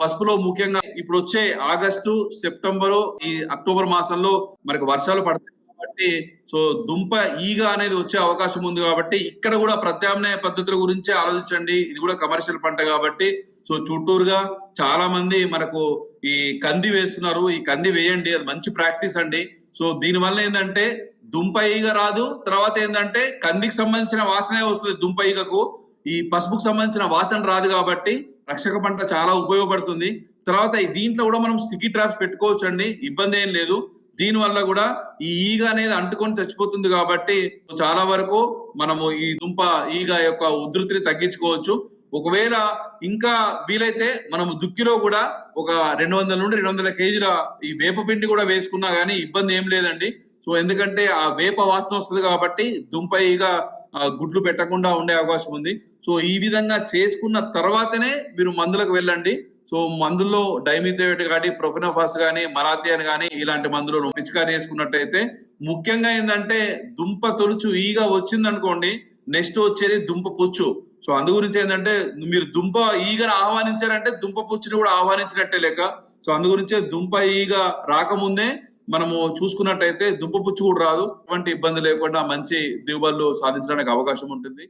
పసుపులో ముఖ్యంగా ఇప్పుడు వచ్చే ఆగస్టు సెప్టెంబర్ ఈ అక్టోబర్ మాసంలో మనకు వర్షాలు పడతాయి కాబట్టి సో దుంప ఈగ అనేది వచ్చే అవకాశం ఉంది కాబట్టి ఇక్కడ కూడా ప్రత్యామ్నాయ పద్ధతుల గురించి ఆలోచించండి. ఇది కూడా కమర్షియల్ పంట కాబట్టి సో చుట్టూరుగా చాలా మంది మనకు ఈ కంది వేస్తున్నారు. ఈ కంది వేయండి అది మంచి ప్రాక్టీస్ అండి. సో దీని వల్ల ఏంటంటే దుంప ఈగ రాదు. తర్వాత ఏంటంటే కందికి సంబంధించిన వాసనే వస్తుంది దుంప ఈగకు. ఈ పసుపుకు సంబంధించిన వాసన రాదు కాబట్టి రక్షక పంట చాలా ఉపయోగపడుతుంది. తర్వాత దీంట్లో కూడా మనం స్టికీ ట్రాప్స్ పెట్టుకోవచ్చు అండి ఇబ్బంది ఏం లేదు. దీని వల్ల కూడా ఈ ఈగ అనేది అంటుకొని చచ్చిపోతుంది కాబట్టి చాలా వరకు మనము ఈ దుంప ఈగ యొక్క ఉధృతిని తగ్గించుకోవచ్చు. ఒకవేళ ఇంకా వీలైతే మనము దుక్కిలో కూడా ఒక రెండు వందల నుండి రెండు వందల కేజీల ఈ వేప పిండి కూడా వేసుకున్నా గానీ ఇబ్బంది ఏం లేదండి. సో ఎందుకంటే ఆ వేప వాసన వస్తుంది కాబట్టి దుంప ఈగ గుడ్లు పెట్టకుండా ఉండే అవకాశం ఉంది. సో ఈ విధంగా చేసుకున్న తర్వాతనే మీరు మందులకు వెళ్ళండి. సో మందుల్లో డైమిథేట్ కానీ ప్రొఫినోఫాస్ కానీ మరాథియన్ కానీ ఇలాంటి మందులు పిచికారి చేసుకున్నట్టయితే ముఖ్యంగా ఏంటంటే దుంప తొలుచు ఈగ వచ్చిందనుకోండి నెక్స్ట్ వచ్చేది దుంప పుచ్చు. సో అందు గురించి ఏంటంటే మీరు దుంప ఈగను ఆహ్వానించారంటే దుంప పుచ్చుని కూడా ఆహ్వానించినట్టే లెక్క. సో అందు గురించే దుంప ఈగ రాకముందే మనము చూసుకున్నట్టయితే దుంప పుచ్చు కూడా రాదు. ఎటువంటి ఇబ్బంది లేకుండా మంచి దిగుబడులు సాధించడానికి అవకాశం ఉంటుంది.